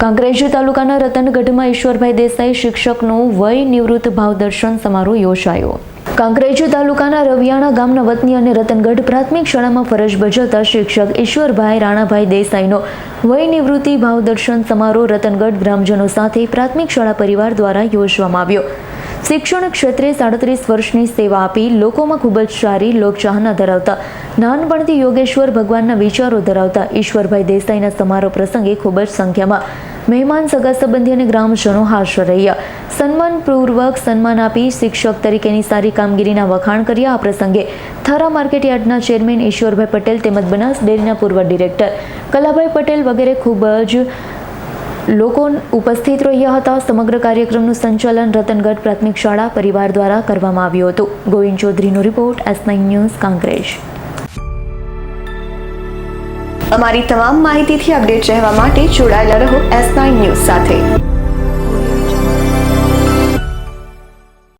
કાંકરેજ તાલુકાના રતનગઢમાં ઈશ્વરભાઈ દેસાઈ શિક્ષકનું વય નિવૃત્ત ભાવદર્શન સમારોહ યોજાયો. કાંકરેજ તાલુકાના રવિયાણા ગામના વતની અને રતનગઢ પ્રાથમિક શાળામાં ફરજ બજાવતા શિક્ષક ઈશ્વરભાઈ રાણાભાઈ દેસાઈનો વય નિવૃત્તિ ભાવદર્શન સમારોહ રતનગઢ ગ્રામજનો સાથે પ્રાથમિક શાળા પરિવાર દ્વારા યોજવામાં આવ્યો. શિક્ષણ ક્ષેત્રે સાડત્રીસ વર્ષની સેવા આપી લોકોમાં ખૂબ જ સારી લોકચાહના ધરાવતા નાનપણથી યોગેશ્વર ભગવાનના વિચારો ધરાવતા ઈશ્વરભાઈ દેસાઈના સમારોહ પ્રસંગે ખૂબ જ સંખ્યામાં મહેમાન, સગા સંબંધી અને ગ્રામજનો હાજર રહ્યા. સન્માનપૂર્વક સન્માન આપી શિક્ષક તરીકેની સારી કામગીરીના વખાણ કર્યા. આ પ્રસંગે થરા માર્કેટ યાર્ડના ચેરમેન ઈશ્વરભાઈ પટેલ તેમજ બનાસ ડેરીના પૂર્વ ડિરેક્ટર કલાભાઈ પટેલ વગેરે ખૂબ જ લોકો ઉપસ્થિત રહ્યા હતા. સમગ્ર કાર્યક્રમનું સંચાલન રતનગઢ પ્રાથમિક શાળા પરિવાર દ્વારા કરવામાં આવ્યું હતું. ગોવિંદ ચૌધરીનો રિપોર્ટ, એસ ન્યૂઝ, કાંકરેજ. અમારી તમામ માહિતીથી અપડેટ રહેવા માટે જોડાયેલા રહો એસ નાઇન ન્યૂઝ સાથે.